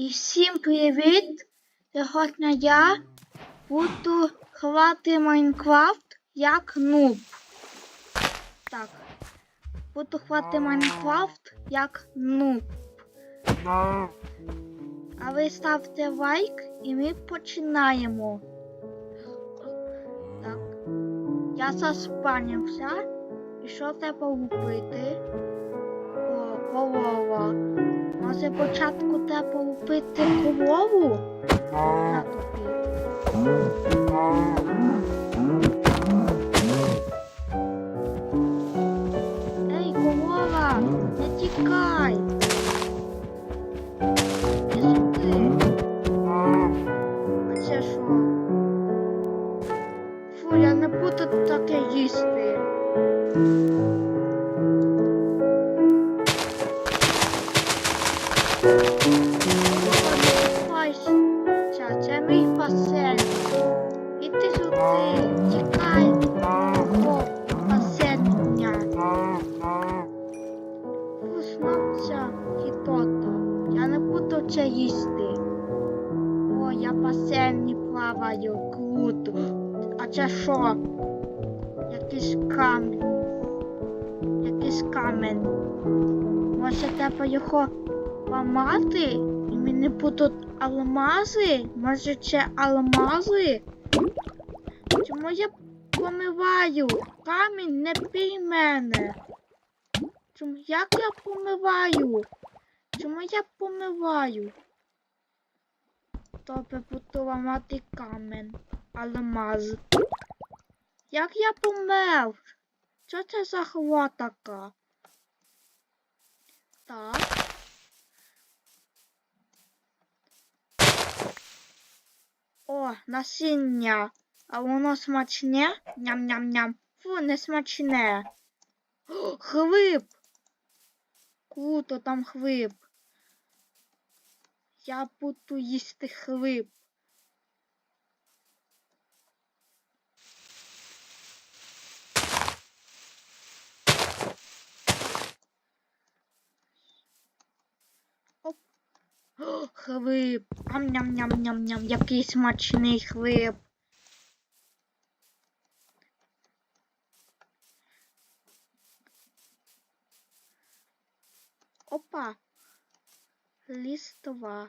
І всім привіт! Сьогодні я буду грати Майнкрафт як нуб. Так. Буду грати Майнкрафт як нуб. А ви ставте лайк і ми починаємо. Так. Я заспанився. І що треба робити? Голова. Може спочатку треба вбити корову? На. Ей, корова, не тікай. Іди. А що? Фу, не буду таке їсти. Я не буду це їсти. О, я в басейні плаваю, круто. А це? Якийсь камінь. Якийсь камінь. Може треба його ламати? І мені будуть алмази? Може це алмази? Чому я помиваю? Камінь не пій мене. Чому як я помиваю? Чому я помиваю? Добре буду ламати камінь. Алмаз. Як я помив? Що це за хва така? Так. О, насіння. А воно смачне? Ням-ням-ням. Фу, не смачне. О, хліб. Круто, там хвип. Я буду їсти хліб. Оп. О, хліб. Ам-ням-ням-ням-ням. Який смачний хліб. Опа. Листова.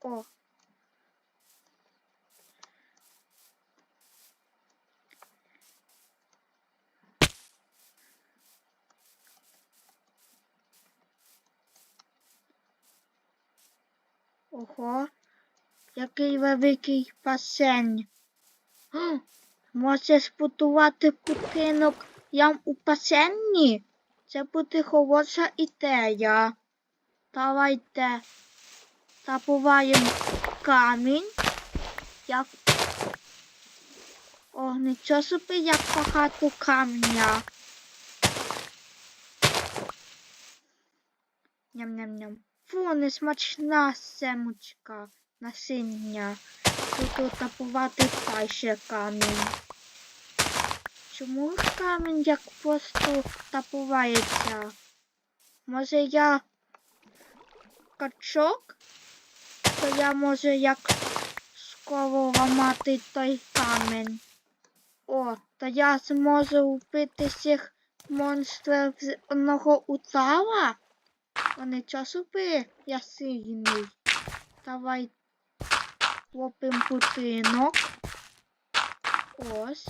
О. Ого, який великий басейн. Може збудувати будинок ям у басейні? Це буде хороша ідея. Давайте забуваємо камінь. Як... О, нічого собі, як багато камня. Ням-ням-ням. Фу, несмачна семочка насіння. Буду тапувати далі камінь. Чому ж камінь як просто тапувається? Може я качок? То я можу як скоро ламати той камінь. О, то я зможу вбити всіх монстрів з одного Вони часопи, я сильний. Давай лопим будинок. Ось.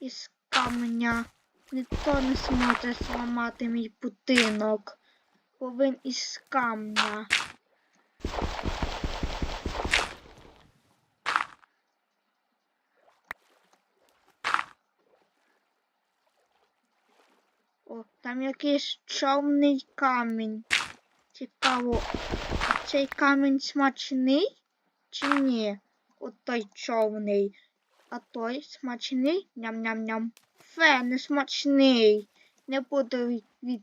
Із каменя ніхто не зможе зламати мій будинок. Бо він із камня. О, там якийсь чорний камінь. Цікаво, цей камінь смачний чи ні? От той чорний. А той смачний? Ням-ням-ням. Фе, не смачний. Не буду від,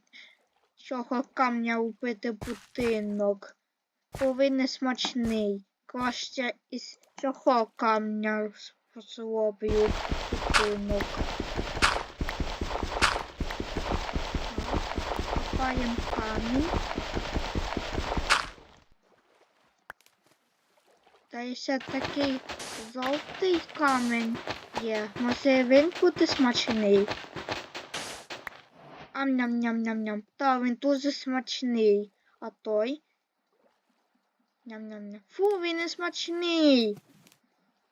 цього камня вбити будинок. Не смачний. Краще із цього камня зроблю будинок. камінь. Та ще такий жовтий камінь є. Може він буде смачний. Ам-ням-ням-ням-ням. Та він дуже смачний. А той. Ням-ням-ням. Фу, він не смачний.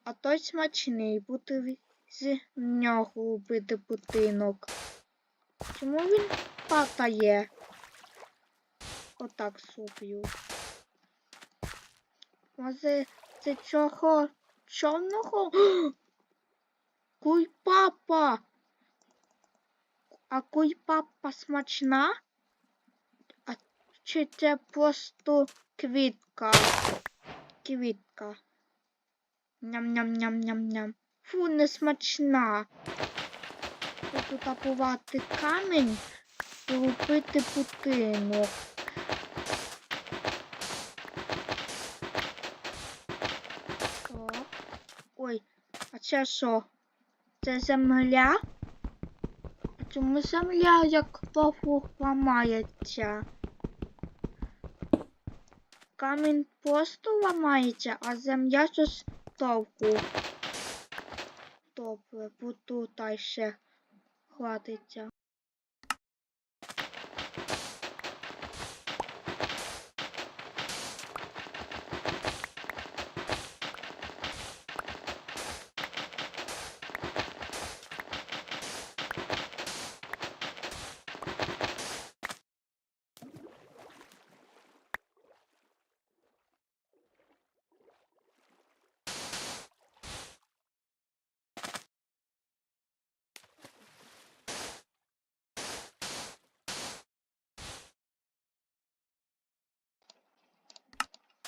А той смачний. Буде з нього бити будинок. Чому він падає? Отак собою. Може, це чого чорного? Куй-папа. А куй-папа смачна? А чи це просто квітка? Квітка. Ням-ням-ням-ням-ням. Фу, не смачна. Буду тапувати камінь і лупити будинок. Так. Ой, а це що? Це земля? А чому земля як павук ламається? Камінь просто ламається, а земля щось товку. Добре, бо тут ще хватиться.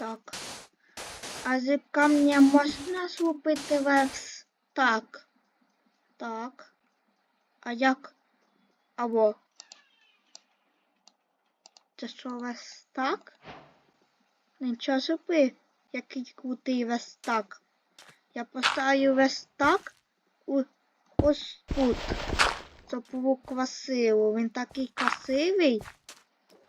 Так. А з камня можна зробити верстак? Так. Так. А як? Або. Це що верстак? Нічого собі, який крутий верстак. Я поставлю верстак у ось тут. Це було красиво. Він такий красивий.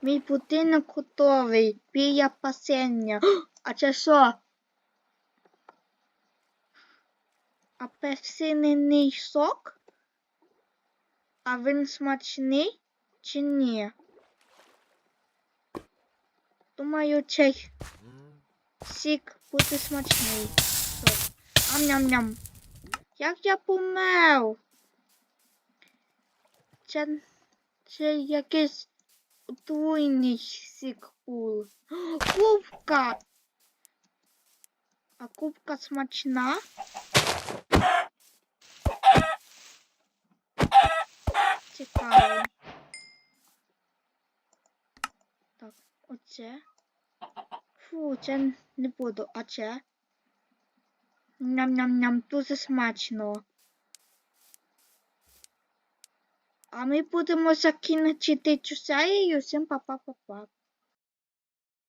Мій будинок готовий біля басейня. А це що? Апельсиний сок? А він смачний чи ні? Думаю, цей сік буде смачний. Ам-ням-ням. Як я помер? Це, це якийсь отруйний сік був. Кубка! А кубка смачна? Цікаво. Так, оце. Фу, це не буду, а це. Ням-ням-ням, дуже смачно. А ми будемо закінчити цю серію. Всім па-па-па-па.